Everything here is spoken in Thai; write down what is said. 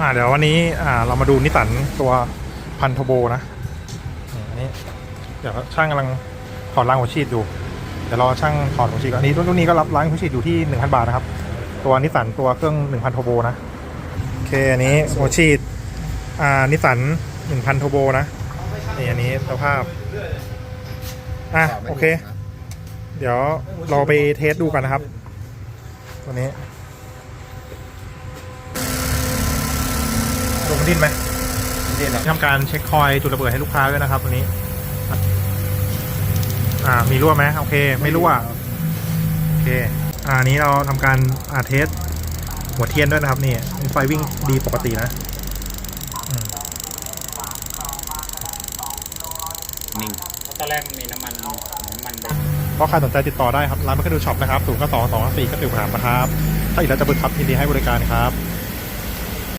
อ่าเดี๋ยววันนี้อ่าเรามาดูนิสสันตัวพันทโบนะนี่อันนี้เดี๋ยวช่างกำลังถอดล้างหัวฉีดอยู่เดี๋ยวรอช่างถอดหัวฉีดก่อนอันนี้รุ่นนี้ก็รับล้างหัวฉีดอยู่ที่1,000บาทนะครับ ตัวนิสสันตัวเครื่อง1,000โทโบนะโอเคอันนี้หัวฉีดอ่านิสสัน1,000โทโบนะนี่อันนี้สภาพอะโอเค เดี๋ยวเราไปเทสดูกันนะครับ ตัวนี้ลง ดิ้นไหมนี่นะทำการเช็คคอยจุดระเบิดให้ลูกค้าด้วยนะครับวันนี้ อ่า มีรั่วไหมโอเค ไม่รั่ว โอเค อ่าอันนี้เราทำการอาเทสหัวเทียนด้วยนะครับ นี่ไฟวิ่งดีปกตินะอืมนิ่งตอนแรกมันมีน้ำมันน้ำมันเบรกก็ใครสนใจติดต่อได้ครับ ร้านมันก็ดูช็อปนะครับศูนย์ก็สองสองสี่ก็ติวถามนะครับ ถ้าอีกแล้วจะบึกครับยินดีให้บริการครับ